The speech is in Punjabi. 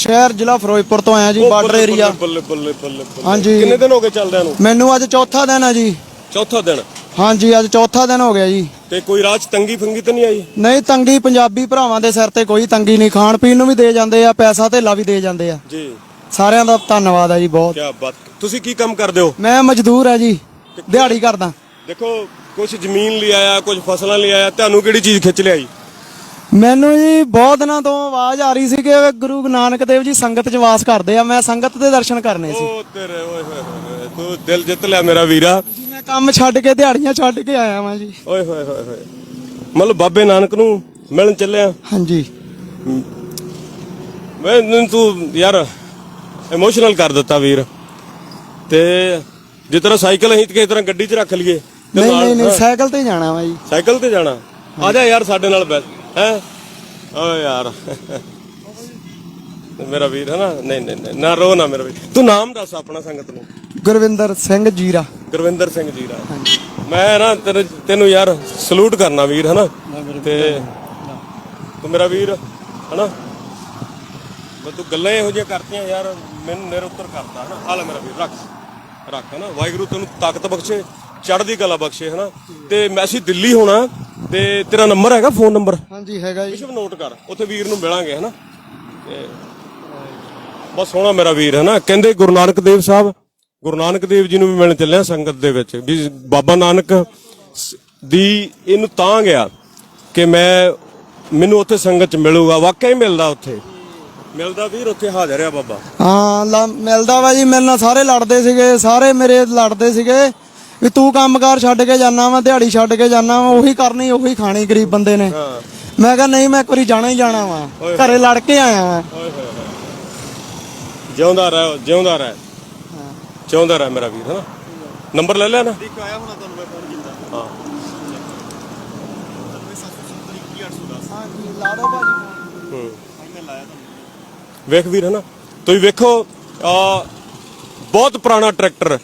ਸ਼ਹਿਰ ਜ਼ਿਲ੍ਹਾ ਫਿਰੋਜ਼ਪੁਰ ਤੋਂ ਆਇਆ ਜੀ ਉਹ ਬਾਰਡਰ ਬੱਲੇ, ਏਰੀਆ ਬੱਲੇ ਬੱਲੇ ਬੱਲੇ ਬੱਲੇ। ਹਾਂਜੀ। ਕਿੰਨੇ ਦਿਨ ਹੋ ਗਏ ਚੱਲਦਿਆਂ ਨੂੰ? ਮੈਨੂੰ ਅੱਜ ਚੌਥਾ ਦਿਨ ਹੈ ਜੀ। ਚੌਥਾ ਦਿਨ? ਹਾਂਜੀ ਅੱਜ ਚੌਥਾ ਦਿਨ ਹੋ ਗਿਆ ਜੀ। ਤੇ ਕੋਈ ਰਾਜ ਤੰਗੀ ਫੰਗੀ ਤਾਂ ਨਹੀਂ ਆਈ? ਨਹੀਂ ਤੰਗੀ ਪੰਜਾਬੀ ਭਰਾਵਾਂ ਦੇ ਸਿਰ ਤੇ ਕੋਈ ਤੰਗੀ ਨਹੀਂ। ਖਾਣ ਪੀਣ ਨੂੰ ਵੀ ਦੇ ਜਾਂਦੇ ਆ ਪੈਸਾ ਧੇਲਾ ਵੀ ਦੇ ਜਾਂਦੇ ਆ। ਜੀ। ਸਾਰਿਆਂ ਦਾ ਧੰਨਵਾਦ ਹੈ ਜੀ ਬਹੁਤ। ਕੀ ਬਾਤ। ਤੁਸੀਂ ਕੀ ਕੰਮ ਕਰਦੇ ਹੋ? ਮੈਂ ਮਜ਼ਦੂਰ ਆ ਜੀ ਦਿਹਾੜੀ ਕਰਦਾ। ਦੇਖੋ ਕੁਝ ਜ਼ਮੀਨ ਲਈ ਆਇਆ ਕੁਝ ਫਸਲਾਂ ਲਈ ਆਇਆ ਤੁਹਾਨੂੰ ਕਿਹੜੀ ਚੀਜ਼ ਖਿੱਚ ਲਿਆਈ? ਮੈਨੂੰ ਜੀ ਬਹੁਤ ਦਿਨਾਂ ਤੋਂ ਆਵਾਜ਼ ਆ ਰਹੀ ਸੀ ਕਿ ਗੁਰੂ ਨਾਨਕ ਦੇਵ ਜੀ ਸੰਗਤ 'ਚ ਵਾਸ ਕਰਦੇ ਆ। ਮੈਂ ਸੰਗਤ ਦੇ ਦਰਸ਼ਨ ਕਰਨੇ ਸੀ। ਉਹ ਤੇਰੇ ਓਏ ਹੋਏ ਹੋਏ ਤੂੰ ਦਿਲ ਜਿੱਤ ਲਿਆ ਮੇਰਾ ਵੀਰਾ। ਜੀ ਮੈਂ ਕੰਮ ਛੱਡ ਕੇ ਦਿਹਾੜੀਆਂ ਛੱਡ ਕੇ ਆਇਆ ਵਾਂ ਜੀ। ਓਏ ਹੋਏ ਹੋਏ ਹੋਏ ਮਤਲਬ ਬਾਬੇ ਨਾਨਕ ਨੂੰ ਮਿਲਣ ਚੱਲਿਆ ਹਾਂਜੀ। ਮੈਂ ਤੂੰ ਯਾਰ ਇਮੋਸ਼ਨਲ ਕਰ ਦਿੱਤਾ ਵੀਰ। ਤੇ ਜਿਸ ਤਰ੍ਹਾਂ ਸਾਈਕਲ ਅਸੀਂ ਤੇ ਕਿਸੇ ਤਰ੍ਹਾਂ ਗੱਡੀ 'ਚ ਰੱਖ ਲਈਏ ਨਹੀਂ ਨਹੀਂ ਸਾਈਕਲ ਤੇ ਜਾਣਾ ਵਾ ਜੀ। ਸਾਈਕਲ ਤੇ ਜਾਣਾ। ਆ ਜਾ ਯਾਰ ਸਾਡੇ ਨਾਲ ਬੈਠ ਹੈ? ਓ ਯਾਰ। ਮੇਰਾ ਵੀਰ ਹੈ ਨਾ ਨਹੀਂ ਨਹੀਂ ਨਹੀਂ, ਨਾ ਰੋ ਨਾ ਮੇਰਾ ਵੀਰ। ਤੂੰ ਨਾਮ ਦੱਸ ਆਪਣਾ ਸੰਗਤ ਨੂੰ। ਗੁਰਵਿੰਦਰ ਸਿੰਘ ਜੀਰਾ। ਗੁਰਵਿੰਦਰ ਸਿੰਘ ਜੀ ਦਾ ਮੈਂ ਨਾ ਤੇਰੇ ਤੈਨੂੰ ਯਾਰ ਸਲੂਟ ਕਰਨਾ ਵੀਰ ਹਨਾ ਤੇ ਤੂੰ ਮੇਰਾ ਵੀਰ ਹਨਾ ਮੈਂ ਤੂੰ ਗੱਲਾਂ ਇਹੋ ਜਿਹੀਆਂ ਕਰਤੀਆਂ ਯਾਰ ਮੈਨੂੰ ਨਿਰਉੱਤਰ ਕਰਤਾ ਹਨਾ ਆ ਲੈ ਮੇਰਾ ਵੀਰ ਰੱਖ। ਰੱਖ ਹਨਾ ਵਾਹਿਗੁਰੂ ਤੈਨੂੰ ਤਾਕਤ ਬਖਸ਼ੇ ਚੜ੍ਹਦੀ ਕਲਾ ਬਖਸ਼ੇ ਹਨਾ ਤੇ ਮੈਂ ਅਸੀਂ ਦਿੱਲੀ ਹੋਣਾ ਤੇ ਤੇਰਾ ਨੰਬਰ ਹੈਗਾ ਫੋਨ ਨੰਬਰ? ਹਾਂਜੀ ਹੈਗਾ ਜੀ। ਵਿਸ਼ਵ ਨੋਟ ਕਰ ਉੱਥੇ ਵੀਰ ਨੂੰ ਮਿਲਾਂਗੇ ਹਨਾ? ਤੇ ਬਸ ਸੋਹਣਾ ਮੇਰਾ ਵੀਰ ਹੈ ਨਾ ਕਹਿੰਦੇ ਗੁਰੂ ਨਾਨਕ ਦੇਵ ਸਾਹਿਬ ਗੁਰੂ ਨਾਨਕ ਦੇਵ ਜੀ ਨੂੰ ਵੀ ਮਿਲਣ ਚੱਲਿਆ ਸੰਗਤ ਦੇ ਵਿੱਚ ਵੀ ਬਾਬਾ ਨਾਨਕ ਦੀ ਇਹਨੂੰ ਤਾਂ ਗਿਆ ਕਿ ਮੈਂ ਮੈਨੂੰ ਉੱਥੇ ਸੰਗਤ ਚ ਮਿਲੂਗਾ ਵਾਕਿਆ ਹੀ ਮਿਲਦਾ ਉੱਥੇ। ਮਿਲਦਾ ਵੀਰ ਉੱਥੇ ਹਾਜ਼ਰ ਆ ਬਾਬਾ। ਹਾਂ ਮਿਲਦਾ ਵਾ ਜੀ ਮੇਰੇ ਨਾਲ ਸਾਰੇ ਲੜਦੇ ਸੀਗੇ ਸਾਰੇ ਮੇਰੇ ਲੜਦੇ ਸੀਗੇ। ਵੀ ਤੂੰ ਕੰਮਕਾਰ ਛੱਡ ਕੇ ਜਾਣਾ ਵਾ ਦਿਹਾੜੀ ਛੱਡ ਕੇ ਜਾਣਾ ਵਾ ਉਹੀ ਕਰਨੀ ਉਹੀ ਖਾਣੀ ਗਰੀਬ ਬੰਦੇ ਨੇ। ਮੈਂ ਕਿਹਾ ਨਹੀਂ ਮੈਂ ਇੱਕ ਵਾਰੀ ਜਾਣਾ ਹੀ ਜਾਣਾ ਵਾ। ਘਰੇ ਲੜ ਕੇ ਆਇਆ ਵਾਂ। ਜਿਉਂਦਾ ਰਹਿ ਜਿਉਂਦਾ ਰਹਿ। ਜਿਉਂਦਾ ਰਹਿ ਮੇਰਾ ਵੀਰ ਹਨਾ? ਨੰਬਰ ਲੈ ਲਿਆ ਨਾ। ਇੱਕ ਆਇਆ ਹੋਣਾ ਤੁਹਾਨੂੰ ਮੈਂ ਫੋਨ ਕੀਤਾ। ਹਾਂ। ਹਾਂਜੀ ਲਾ ਦੋ ਭਾਜੀ। ਹੂੰ। ਮੈਂ ਲਾਇਆ ਤੁਹਾਨੂੰ। ਵੇਖ ਵੀਰ ਹਨਾ? ਤੁਸੀਂ ਵੇਖੋ ਆ ਬਹੁਤ ਪੁਰਾਣਾ ਟਰੈਕਟਰ